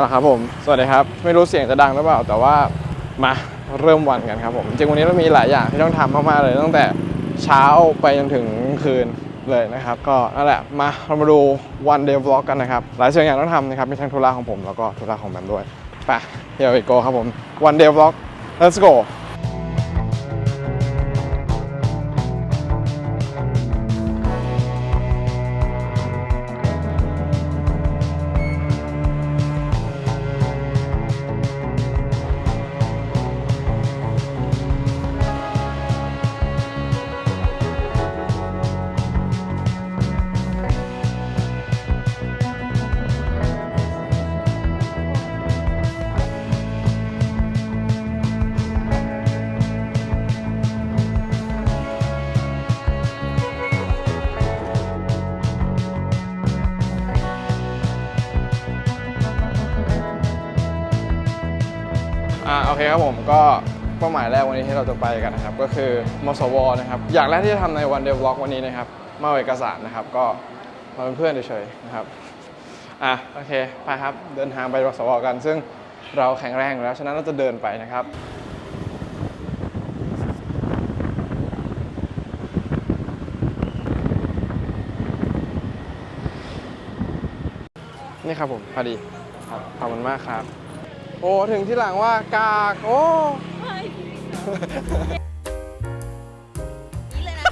เอาละครับผม สวัสดีครับ ไม่รู้เสียงจะดังหรือเปล่า แต่ว่ามาเริ่มวันกันครับผม จริงวันนี้เรามีหลายอย่างที่ต้องทำมากๆเลย ตั้งแต่เช้าไปจนถึงคืนเลยนะครับ ก็นั่นแหละ มาเรามาดูวันเดย์วล็อกกันนะครับ หลายสิ่งอย่างต้องทำนะครับ มีทั้งธุระของผมแล้วก็ธุระของแบมด้วย ไป เดี๋ยวไปโกครับผม วันเดย์วล็อก let's go ครับผมก็เป้าหมายแรกวันนี้ที่เราจะไปกันนะครับ ก็คือมสวนะครับ อย่างแรกที่จะทำในวันเด y v บล็อกวันนี้นะครับ มาเอาเอกสารนะครับ ก็มาเป็นเพื่อนเฉยๆนะครับ อะโอเคไปครับเดินทางไปมสวกัน ซึ่งเราแข็งแรงอยู่แล้ว ฉะนั้นเราจะเดินไปนะครับนี่ครับผมพอดีครับขอบคุณมากครับ โอ้ถึงที่หลังว่ากากโอ้ นี่เลยนะ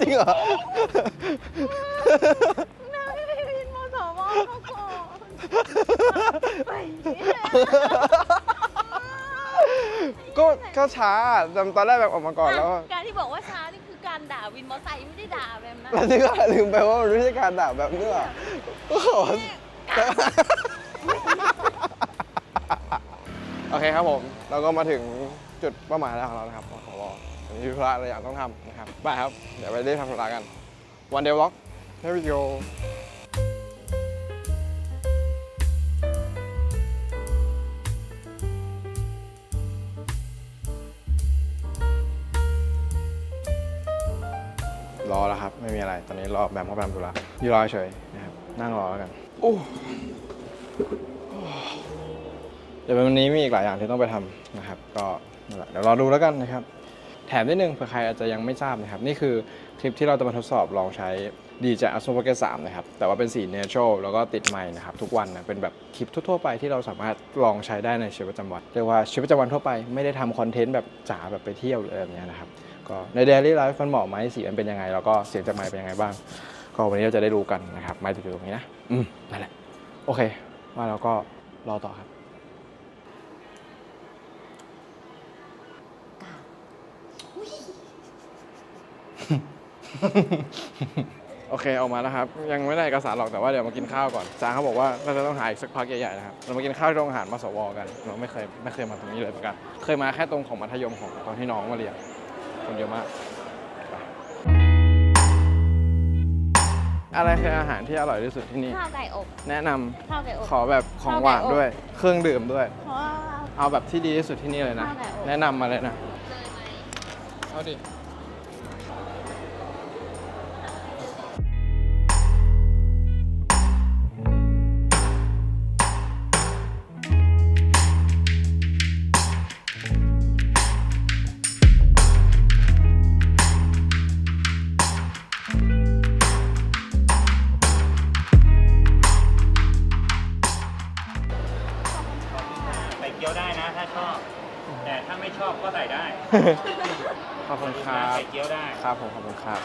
จริงเหรอ นาไม่ได้ยินมสวเขาก่อนไปเนี่ยก็ก็ช้าจำตอนแรกแบบออกมาก่อนแล้วการที่บอกว่าช้านี่คือการด่าวินมอไซค์ไม่ได้ด่าแบบนั้นแล้วนี่ก็ลืมไปว่ามันไม่ใช่การด่าแบบนี้หรอโอ้โหโอ เคครับผม เราก็มาถึงจุดเป้าหมายแล้วของเรานะครับของวมีธุระอะไรอย่างต้องทำนะครับไปครับ เดี๋ยวไปได้ทำธุระกันวันเดย์วล็อก here we go รอแล้วครับ ไม่มีอะไร ตอนนี้รอแบบเขาไปทำธุระอยู่รอเฉยนะครับ นั่งรอแล้วกัน โอ้ เดี๋ยววันนี้มีอีกหลายอย่างที่ต้องไปทำนะครับ ก็นั่นแหละเดี๋ยวรอดูแล้วกันนะครับ แถมนิดนึงเผื่อใครอาจจะยังไม่ทราบนะครับ นี่คือคลิปที่เราจะมาทดสอบลองใช้ดีจาก a s o b o k e 3นะครับ แต่ว่าเป็นสี natural แล้วก็ติดไมค์นะครับ ทุกวันนะเป็นแบบคลิปทั่วๆไปที่เราสามารถลองใช้ได้ในชีวิตประจำวันเรียกว่าชีวิตประจำวันทั่วไปไม่ได้ทำคอนเทนต์แบบจ๋าแบบไปเที่ยวอะไรแบบนี้นะครับก็ใน daily life มันเหมาะไหมสีมันเป็นยังไง แล้วก็เสียงจากไมค์เป็นยังไงบ้าง ก็วันนี้เราจะได้รู้กันนะครับไมค์จะอยู่ตรงนี้นะอืมนั่นแหละโอเคว่าเราก็รอต่อครับ โอเคออกมาแล้วครับ ยังไม่ได้เอกสารหรอกแต่ว่าเดี๋ยวมากินข้าวก่อนจางเขาบอกว่าเราจะต้องหาอีกสักพักใหญ่ๆนะครับเรามากินข้าวที่โรงอาหารมาสวกันเราไม่เคยไม่เคยมาตรงนี้เลยเหมือนกัน เคยมาแค่ตรงของมัธยมของตอนที่น้องมาเรียนคนเยอะมากไปอะไรคืออาหารที่อร่อยที่สุดที่นี่ ข้าวไก่อบแนะนำข้าวไก่อบขอแบบของหวานด้วย เครื่องดื่มด้วย เพราะว่า เอาแบบที่ดีที่สุดที่นี่เลยนะ ข้าวไก่อบ แนะนำมาเลยนะ เลยไหม เอาดิ กี๊ยวได้นะ ถ้าชอบ แต่ถ้าไม่ชอบก็ใส่ได้ขอบคุณครับ ใส่เกี๊ยวได้ ครับผมขอบคุณครับ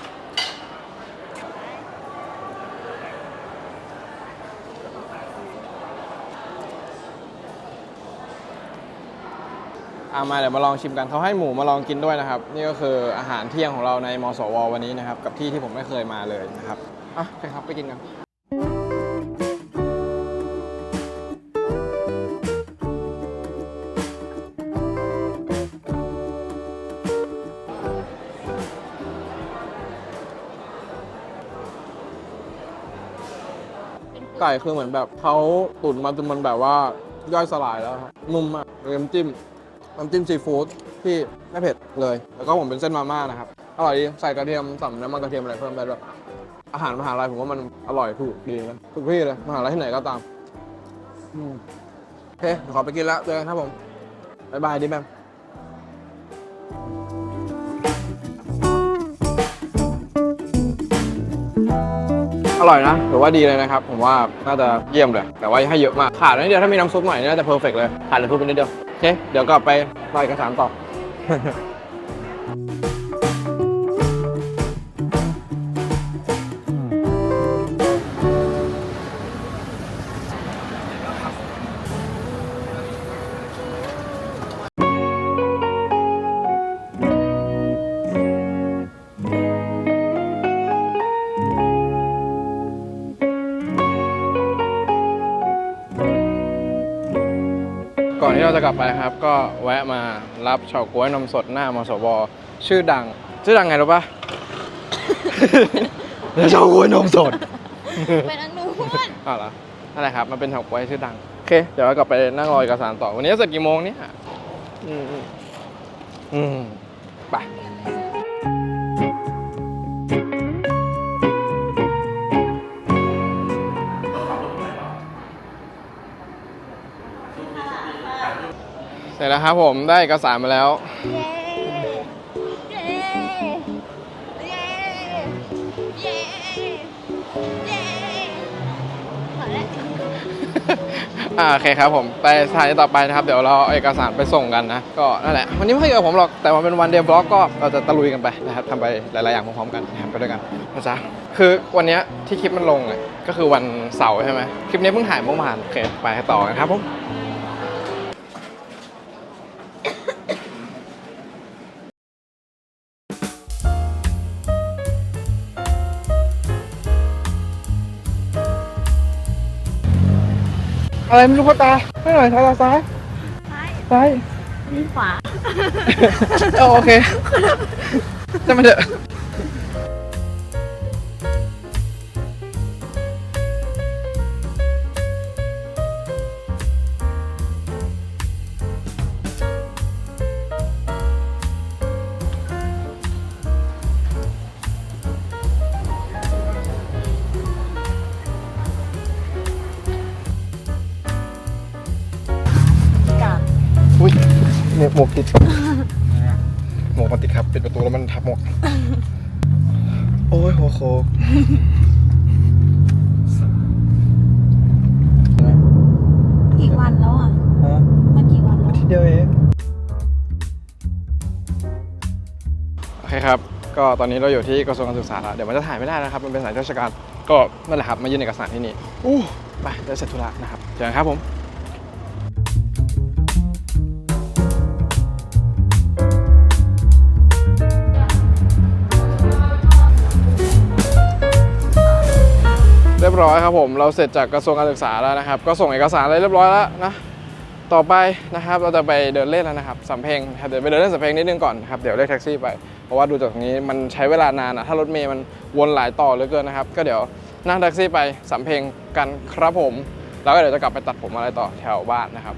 เอามาเดี๋ยวมาลองชิมกันเขาให้หมูมาลองกินด้วยนะครับ นี่ก็คืออาหารเที่ยงของเราในมสววันนี้นะครับ กับที่ที่ผมไม่เคยมาเลยนะครับอะโอเคครับไปกินกัน ไก่คือเหมือนแบบเขาตุ๋นมาจนมันแบบว่าย่อยสลายแล้วครับนุ่มมากน้ำจิ้มน้ำจิ้มซีฟู้ดที่ไม่เผ็ดเลย แล้วก็ผมเป็นเส้นมาม่านะครับ อร่อยดีใส่กระเทียมสัมน้ำมันกระเทียมอะไรเพิ่มได้ด้วยอาหารมหาลัยผมว่ามันอร่อยถูกดีนะทุกที่เลยมหาลัยที่ไหนก็ตามโอเคขอไปกินแล้วเจอกันครับผมบ๊ายบายดิแม อร่อยนะถือว่าดีเลยนะครับ ผมว่าน่าจะเยี่ยมเลย แต่ว่าให้เยอะมาก ขาดนิดเดียวถ้ามีน้ำซุปหน่อยน่าจะเพอร์เฟกเลย ขาดน้ำซุปไปนิดเดียวโอเคเดี๋ยวก็ไปรอเอกสารต่อ จะกลับไปครับ ก็แวะมารับเฉาก๊วยนมสดหน้ามสวชื่อดัง ชื่อดังไงรู้ปะเฉาก๊วยนมสดเป็นอันนู้นอ้าวเหรอนั่นแหละครับ มันเป็นเฉาก๊วยชื่อดัง โอเค เดี๋ยวเรากลับไปนั่งรอเอกสารต่อ วันนี้จะเสร็จกี่โมงเนี่ย อืมอืมอืมไป ร็จแล้วครับผมได้เอกสารมาแล้ว เย้เย้เย้เย้เย้พอแล้วอ่าโอเคครับผมไปสถานีต่อไปนะครับ เดี๋ยวเราเอาเอกสารไปส่งกันนะ ก็นั่นแหละ วันนี้ไม่เกี่ยวกับผมหรอกแต่มันเป็นวันเดย์บล็อกก็เราจะตะลุยกันไปนะครับทำไปหลาย ๆ อย่างพร้อม ๆ กันนะครับไปด้วยกันนะจ๊ะคือวันเนี้ยที่คลิปมันลงเนี่ยก็คือวันเสาร์ใช่ไหมคลิปนี้เพิ่งถ่ายเมื่อวานโอเคไปต่อกันครับผม อะไรไม่รู้พ่อตาไม่หน่อยตาซ้ายซ้ายซ้ายนี่ขวา เออโอเคจะมาเถอะ กติด หมวกมันติดครับปิดประตูแล้วมันทับหมวก โอ้ยหัวโคกกี่วันแล้วอะฮะมันกี่วันแล้วทีเดียวเองโอเคครับ ก็ตอนนี้เราอยู่ที่กระทรวงการศึกษาแล้วเดี๋ยวมันจะถ่ายไม่ได้นะครับ มันเป็นสายราชการ ก็นั่นแหละครับ มายื่นเอกสารที่นี่อู้ไปเดี๋ยวเสร็จธุระนะครับเจอกันครับผม รียบร้อยครับผม เราเสร็จจากกระทรวงการศึกษาแล้วนะครับ ก็ส่งเอกสารอะไรเรียบร้อยแล้วนะ ต่อไปนะครับเราจะไปเดินเล่นแล้วนะครับสำเพ็งครับเดี๋ยวไปเดินเล่นสำเพ็งนิดนึงก่อนนะครับเดี๋ยวเรียกแท็กซี่ไปเพราะว่าดูจากตรงนี้มันใช้เวลานานอะถ้ารถเมย์มันวนหลายต่อเหลือเกินนะครับ ก็เดี๋ยวนั่งแท็กซี่ไปสำเพ็งกันครับผม แล้วก็เดี๋ยวจะกลับไปตัดผมอะไรต่อแถวบ้านนะครับ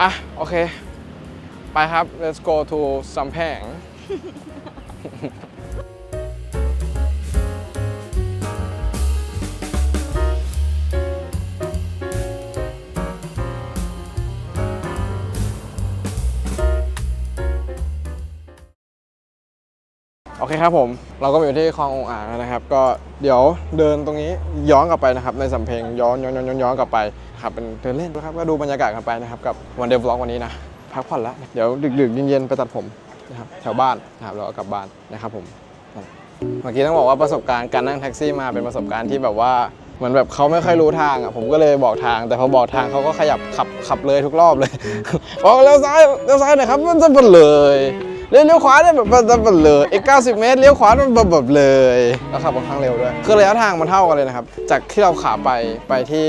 อะโอเค ไปครับ let's go to สำเพ็ง อเคครับผม เราก็มาอยู่ที่คลององอ่างนะครับ ก็เดี๋ยวเดินตรงนี้ย้อนกลับไปนะครับ ในสำเพ็งย้อนย้อนย้อนย้อนอนกลับไปครับเป็นเดินเล่นนะครับ ก็ดูบรรยากาศกันไปนะครับกับวันเดย์บล็อกวันนี้นะพักผ่อนแล้วเดี๋ยวดึกๆเย็นๆไปตัดผมนะครับแถวบ้านนะครับแล้วก็กลับบ้านนะครับผมเมื่อกี้ต้องบอกว่าประสบการณ์การนั่งแท็กซี่มาเป็นประสบการณ์ที่แบบว่าเหมือนแบบเขาไม่ค่อยรู้ทางอะผมก็เลยบอกทาง แต่พอบอกทางเขาก็ขยับขับขับเลยทุกรอบเลยบอกเลี้ยวซ้ายเลี้ยวซ้ายหน่อยครับมันจะเป็นเลย เลี้ยวขวาเนี่ยแบบแบบเป็นเลยอีก90 เมตรเลี้ยวขวามันแบบแบบเลยแล้วขับค่อนข้างเร็วด้วยคือระยะทางมันเท่ากันเลยนะครับ จากที่เราขาไปไปที่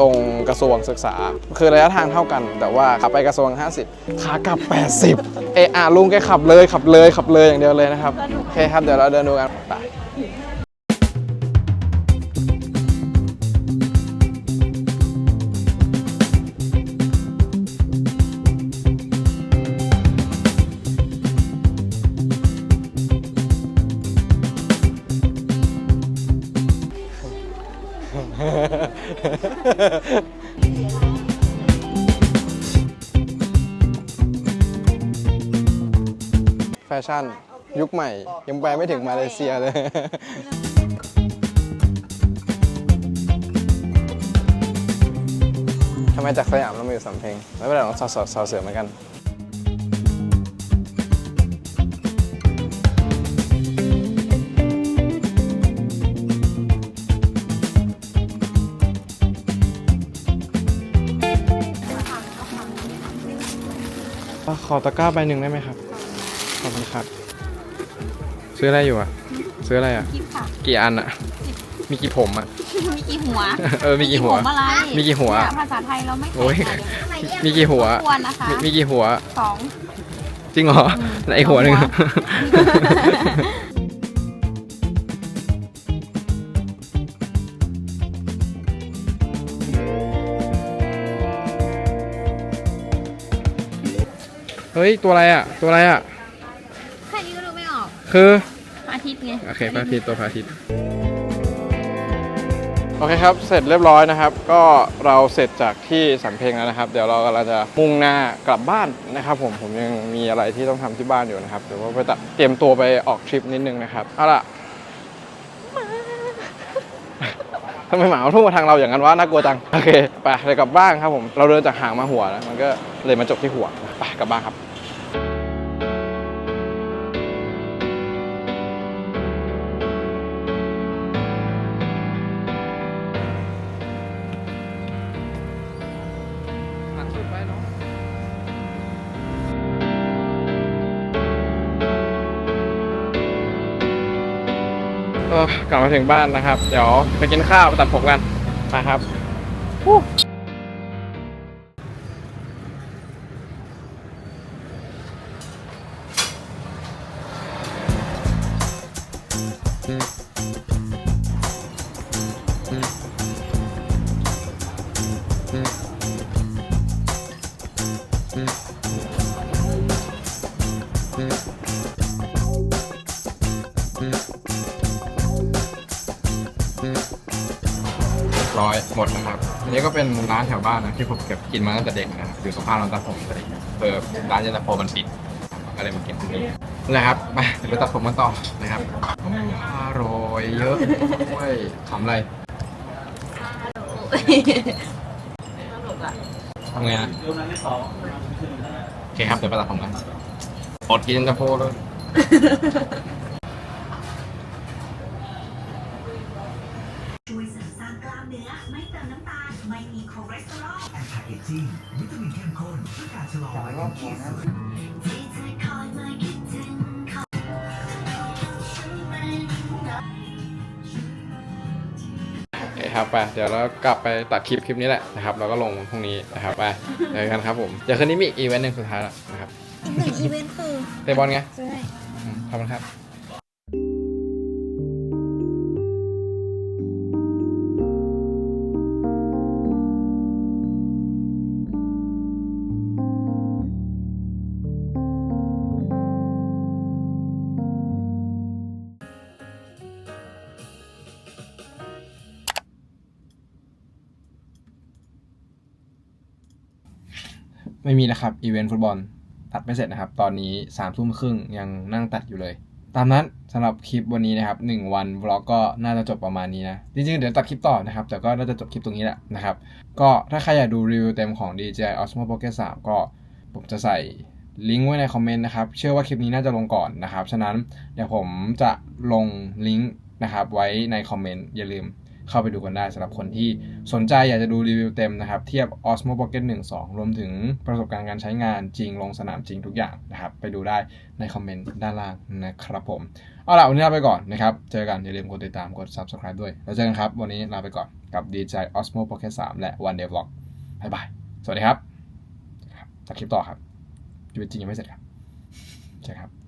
ตรงกระทรวงศึกษา คือระยะทางเท่ากัน แต่ว่าขับไปกระทรวง 50ขากลับ 80 เอะอาลุงแกขับเลยขับเลยขับเลยอย่างเดียวเลยนะครับโอเคครับเดี๋ยวเราเดินดูกันไป แฟชั่น ยุคใหม่ ยังไปไม่ถึงมาเลเซียเลย ทำไมจากสยามเรามาอยู่สำเพ็ง ไม่เป็นไรเราสาวเสือเหมือนกัน ขอตะกร้าใบหนึ่งได้ไหมครับ ขอบคุณครับ ซื้ออะไรอยู่อะ ซื้ออะไรอะคิดค่ะ กี่อันอะ มีกี่ผมอะ มีกี่หัวเออมีกี่หัว ผมอะไรมีกี่หัว เนี่ยภาษาไทยเราไม่โอ้ยแข็งค่ะเดี๋ยวมีกี่หัวควรนะคะมีมีกี่หัว สอง จริงเหรอ ไหนอีกหัวหนึ่ง สองหัว เฮ้ย ตัวอะไรอะ ตัวอะไรอะ แค่นี้ก็ดูไม่ออกคือ พระอาทิตย์ไงโอเคพระอาทิตย์ตัวพระอาทิตย์โอเคครับ เสร็จเรียบร้อยนะครับ ก็เราเสร็จจากที่สำเพ็งแล้วนะครับ เดี๋ยวเรากำลังจะมุ่งหน้ากลับบ้านนะครับผมผมยังมีอะไรที่ต้องทำที่บ้านอยู่นะครับเดี๋ยวว่าไปตัดเตรียมตัวไปออกทริปนิดนึงนะครับเอาล่ะทำไมหมามันพุ่งมาทางเราอย่างนั้นวะน่ากลัวจังโอเคไปเลยกลับบ้านครับผมเราเดินจากหางมาหัวนะมันก็เลยมาจบที่หัวไปกลับบ้านครับ กลับมาถึงบ้านนะครับ เดี๋ยวไปกินข้าวไปตัดผมกันนะครับ ร้อยหมดนะครับอันนี้ก็เป็นร้านแถวบ้านนะที่ผมเก็บกินมาตั้งแต่เด็กนะครับอยู่สภาพร้านตัดผมแต่เด็กเออร้านย็นตาโฟมันปิดก็เลยมาเก็บที่นี่นะครับไปเดี๋ยวไปตัดผมกันต่อนะครับอร่อยเยอะเว้ยทำอะไรทำไงนะโอเคครับเดี๋ยวไปตัดผมกันอดกินย็นตาโฟเลย ช่วยเสริมสร้างกล้าม เนื้อ ไม่เติมน้ำตาล ไม่มีคอเลสเตอรอลแอนตี้เอจจิ้งวิตามินเข้มข้นเพื่อการชะลอวัยที่สุดที่เธอคอยมาคิดถึงเขาฉันเป็นโอเคครับไปเดี๋ยวเรากลับไปตัดคลิปคลิปนี้แหละนะครับแล้วก็ลงพรุ่งนี้นะครับไปเจอกันครับผมเดี๋ยวคืนนี้มีอีกอีเวนต์หนึ่งสุดท้ายแล้วนะครับอีกหนึ่งอีเวนต์คือเตะบอลไง ใช่ อืมขอบคุณครับ มีนะครับอีเวนต์ฟุตบอลตัดไม่เสร็จนะครับ ตอนนี้สามทุ่มครึ่งยังนั่งตัดอยู่เลย ตามนั้นสำหรับคลิปวันนี้นะครับหนึ่งวันวล็อกก็น่าจะจบประมาณนี้นะจริงๆเดี๋ยวตัดคลิปต่อนะครับ แต่ก็น่าจะจบคลิปตรงนี้แหละนะครับ ก็ถ้าใครอยากดูรีวิวเต็มของ DJI Osmo Pocket 3 ก็ผมจะใส่ลิงก์ไว้ในคอมเมนต์นะครับ เชื่อว่าคลิปนี้น่าจะลงก่อนนะครับ ฉะนั้นเดี๋ยวผมจะลงลิงก์นะครับไว้ในคอมเมนต์อย่าลืม เข้าไปดูกันได้สำหรับคนที่สนใจอยากจะดูรีวิวเต็มนะครับ เทียบ Osmo Pocket 1 2 รวมถึงประสบการณ์การใช้งานจริงลงสนามจริงทุกอย่างนะครับ ไปดูได้ในคอมเมนต์ด้านล่างนะครับผม เอาล่ะ วันนี้ลาไปก่อนนะครับ เจอกัน อย่าลืมกดติดตามกด Subscribe ด้วย แล้วเจอกันครับ วันนี้ลาไปก่อนกับ DJI Osmo Pocket 3 และ One Day Vlog บ๊ายบาย สวัสดีครับครับตัดคลิปต่อครับชีวิตจริงยังไม่เสร็จครับใช่ครับ